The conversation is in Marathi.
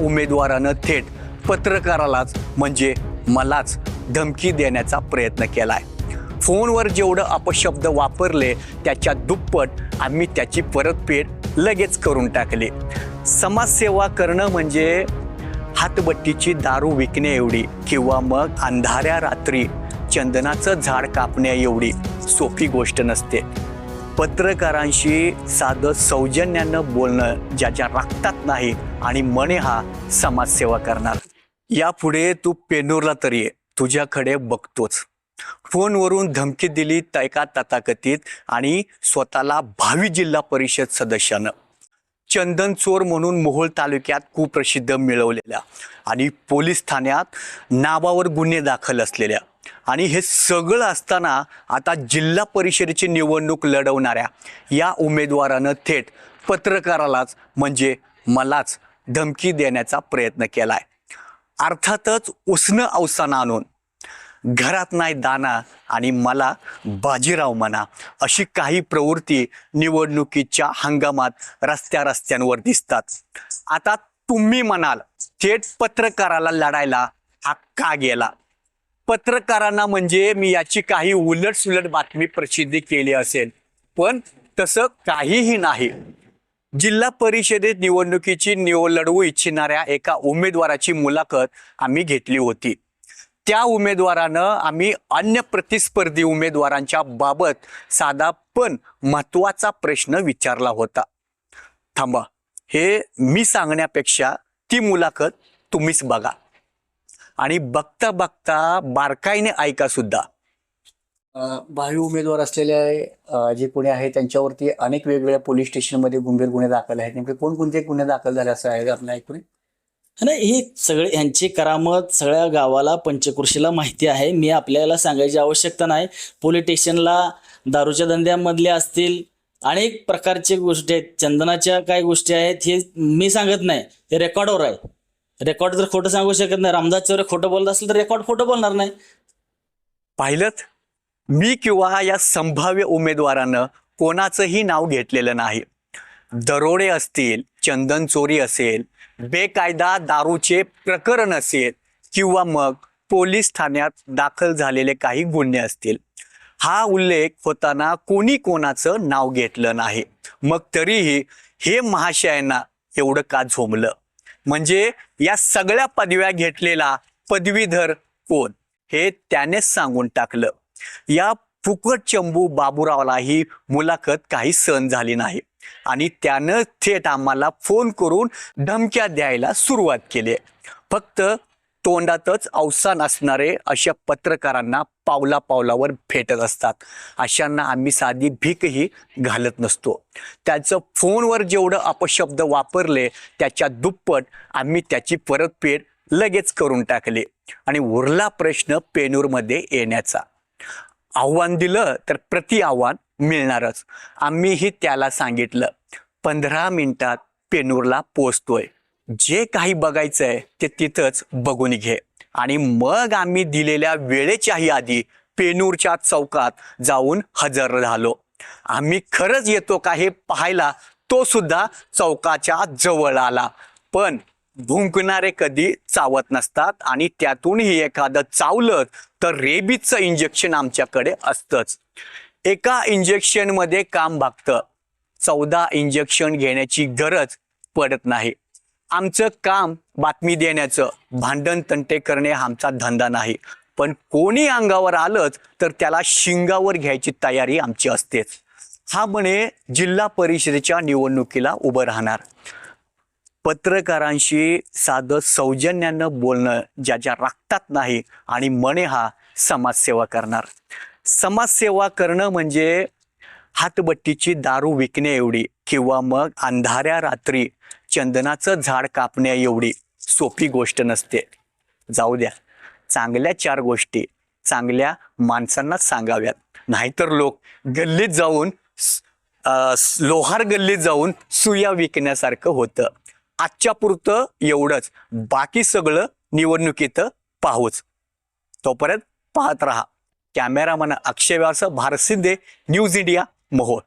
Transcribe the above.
उमेदवारानं थेट पत्रकारालाच म्हणजे मलाच धमकी देण्याचा प्रयत्न केलाय. फोनवर जेवढं अपशब्द वापरले त्याच्या दुप्पट आम्ही त्याची परतफेड लगेच करून टाकली. समाजसेवा करणं म्हणजे हातबट्टीची दारू विकणे एवढी किंवा मग अंधाऱ्या रात्री चंदनाचं झाड कापण्या एवढी सोपी गोष्ट नसते. पत्रकारांशी साधं सौजन्यानं बोलणं ज्याच्या रक्तात नाही आणि मने हा समाजसेवा करणार. यापुढे तू पेनूरला तरी तुझ्याकडे बघतोच. फोनवरून धमकी दिली तैका तथाकथित आणि स्वतःला भावी जिल्हा परिषद सदस्यानं. चंदन चोर म्हणून मोहोळ तालुक्यात कुप्रसिद्ध मिळवलेल्या आणि पोलीस ठाण्यात नावावर गुन्हे दाखल असलेल्या आणि हे सगळं असताना आता जिल्हा परिषदेची निवडणूक लढवणाऱ्या या उमेदवारानं थेट पत्रकारालाच म्हणजे मलाच धमकी देण्याचा प्रयत्न केलाय. अर्थातच उष्ण अवसान आणून घरात नाही दाना आणि मला बाजीराव म्हणा अशी काही प्रवृत्ती निवडणुकीच्या हंगामात रस्त्या रस्त्यांवर दिसतात. आता तुम्ही म्हणाल थेट पत्रकाराला लढायला हा का गेला. पत्रकारांना म्हणजे मी याची काही उलट सुलट बातमी प्रसिद्धी केली असेल. पण तसं काहीही नाही. जिल्हा परिषदेत निवडणुकीची निवड लढवू इच्छिणाऱ्या एका उमेदवाराची मुलाखत आम्ही घेतली होती. त्या उमेदवारानं आम्ही अन्य प्रतिस्पर्धी उमेदवारांच्या बाबत साधा पण महत्त्वाचा प्रश्न विचारला होता. थांबा. हे मी सांगण्यापेक्षा ती मुलाखत तुम्हीच बघा. आणि बघता बघता बारकाईने ऐका सुद्धा. भावी उमेदवार असलेले जे कोणी आहे त्यांच्यावरती अनेक वेगवेगळ्या पोलीस स्टेशनमध्ये गंभीर गुन्हे दाखल आहेत. नेमके कोणकोणते गुन्हे दाखल झाले असं आहे आपल्या ऐकून? नाही ही सगळे यांची करामत सगळ्या गावाला पंचकृषीला माहिती आहे. मी आपल्याला सांगायची आवश्यकता नाही. पोलीस स्टेशनला दारूच्या धंद्यामधल्या असतील अनेक प्रकारचे गोष्टी आहेत. चंदनाच्या काय गोष्टी आहेत हे मी सांगत नाही. हे रेकॉर्डवर आहे. रेकॉर्ड जर खोटं सांगू शकत नाही रामदास चौरे खोटं बोलत असेल तर रेकॉर्ड खोटं बोलणार नाही. पाहिलं मी किंवा या संभाव्य उमेदवारानं कोणाचंही नाव घेतलेलं नाही. दरोडे असतील चंदन चोरी असेल बेकायदा दारूचे प्रकरण असेल किंवा मग पोलीस ठाण्यात दाखल झालेले काही गुन्हे असतील. हा उल्लेख होताना कोणी कोणाचं नाव घेतलं नाही. मग तरीही हे महाशयांना एवढं का झोमलं म्हणजे या सगळ्या पदव्या घेतलेला पदवीधर कोण? हे त्यानेच सांगून टाकलं. या फुकट चंबू बाबूरावला ही मुलाखत काही सहन झाली नाही. आणि त्यानं थेट आम्हाला फोन करून धमक्या द्यायला सुरुवात केली फक्त तोंडातच अवसान असणारे अशा पत्रकारांना पावला पावलावर भेटत असतात. अशांना आम्ही साधी भीकही घालत नसतो. त्याचं फोनवर जेवढं अपशब्द वापरले त्याच्या दुप्पट आम्ही त्याची परतफेड लगेच करून टाकली. आणि उरला प्रश्न पेनूरमध्ये येण्याचा. आव्हान दिलं तर प्रति आव्हान मिळणारच. आम्हीही त्याला सांगितलं पंधरा मिनिटात पेनूरला पोचतोय जे काही बघायचं आहे ते तिथंच बघून घे. आणि मग आम्ही दिलेल्या वेळेच्याही आधी पेनूरच्या चौकात जाऊन हजर झालो आम्ही खरंच येतो का हे पाहायला? तो सुद्धा चौकाच्या जवळ आला. पण भुंकणारे कधी चावत नसतात आणि त्यातूनही एखादं चावलं तर रेबीजचं इंजेक्शन आमच्याकडे असतंच. एका इंजेक्शनमध्ये काम भागतं. चौदा इंजेक्शन घेण्याची गरज पडत नाही. आमचं काम बातमी देण्याचं भांडण तंटे करणे हा आमचा धंदा नाही. पण कोणी अंगावर आलंच तर त्याला शिंगावर घ्यायची तयारी आमची असतेच. हा म्हणे जिल्हा परिषदेच्या निवडणुकीला उभं राहणार. पत्रकारांशी साधं सौजन्यानं बोलणं ज्याच्या राखतात नाही आणि म्हणे हा समाजसेवा करणार. समाजसेवा करणं म्हणजे हातबट्टीची दारू विकणे एवढी किंवा मग अंधाऱ्या रात्री चंदनाचं झाड कापण्या एवढी सोपी गोष्ट नसते. जाऊ द्या. चांगल्या चार गोष्टी चांगल्या माणसांनाच सांगाव्यात. नाहीतर लोक गल्लीत जाऊन लोहार गल्लीत जाऊन सुया विकण्यासारखं होतं. आजच्या पुरतं एवढंच. बाकी सगळं निवडणुकीत पाहूच. तोपर्यंत पाहत राहा. कॅमेरामन अक्षय व्यास भारत सिद्धे न्यूज इंडिया मोहोळ